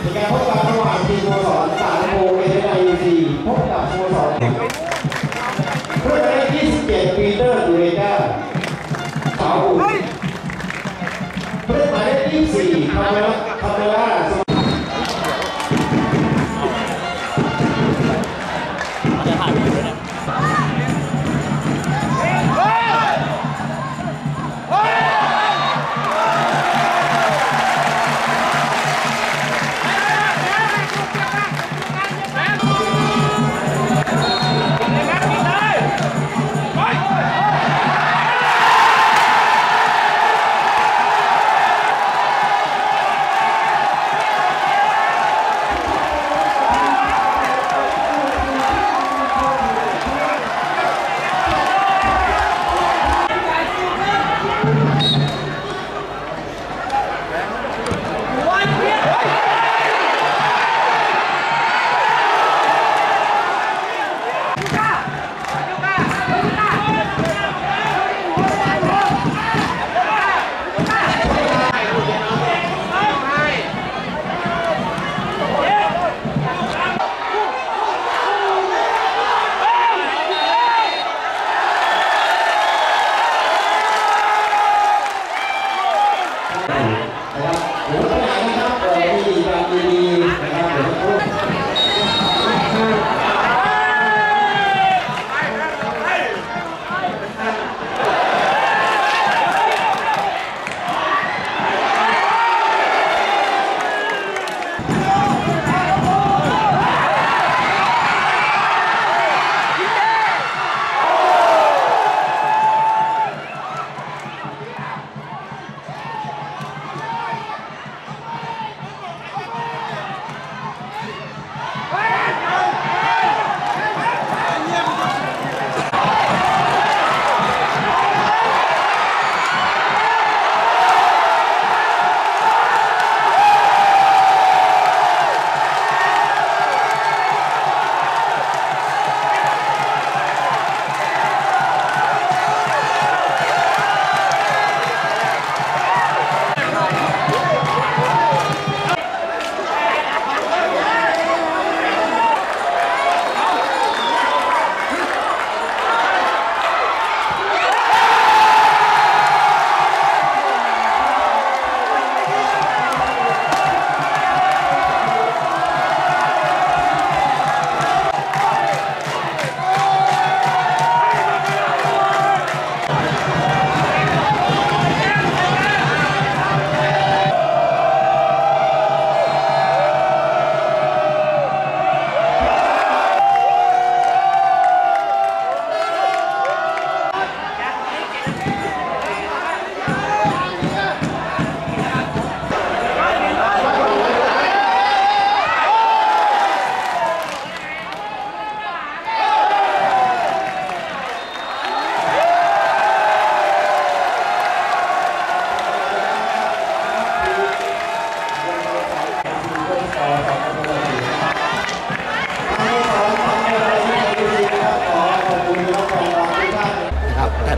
เป็นการพบกันระหว่างทีมโมสรสารโมเอเนไอซีพบกับโมสรเพื่อได้27ปีเตอร์ดูเรกาสาวอุ่นเล่นหมายเลข24คาเมล่าคาเมล่า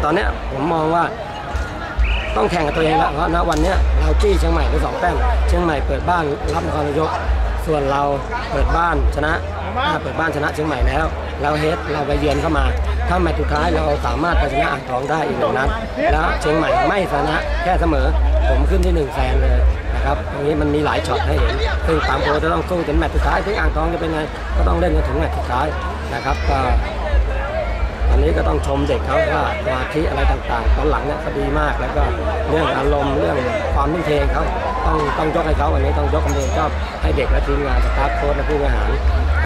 ต่ตอนเนี้ยผมมองว่าต้องแข่งกับตัวเองแล้วเพราะณวันนี้เราจี้เชียงใหม่ไปสองแต้มเชียงใหม่เปิดบ้านรับนครนายกส่วนเราเปิดบ้านชนะเปิดบ้านชนะเชียงใหม่แล้ว เราเฮดเราไปเยือนเข้ามา ถ้าแมตช์สุดท้ายเราสามารถไปชนะอ่างทองได้อีกหนึ่งนัดแล้วเชียงใหม่ไม่ชนะแค่เสมอ ผมขึ้นที่หนึ่งแซนเลยนะครับตรงนี้มันมีหลายช็อตให้เห็นซึ่งตามโปรจะต้องสู้จนแมตช์สุดท้ายถึงอ่างทองจะเป็นไงก็ต้องเล่นกันถึงแมตช์สุดท้ายนะครับก็ อันนี้ก็ต้องชมเด็กเขาว่าสมาธิอะไรต่างๆ ตอนหลังเนี่ยเขาดีมากแล้วก็เรื่องอารมณ์เรื่องความทุ่มเทเขาต้องต้องยกให้เขาอันนี้ต้องยกคำเนิดก็ให้เด็กและทีมงานสตาฟโค้ชและผู้บริหาร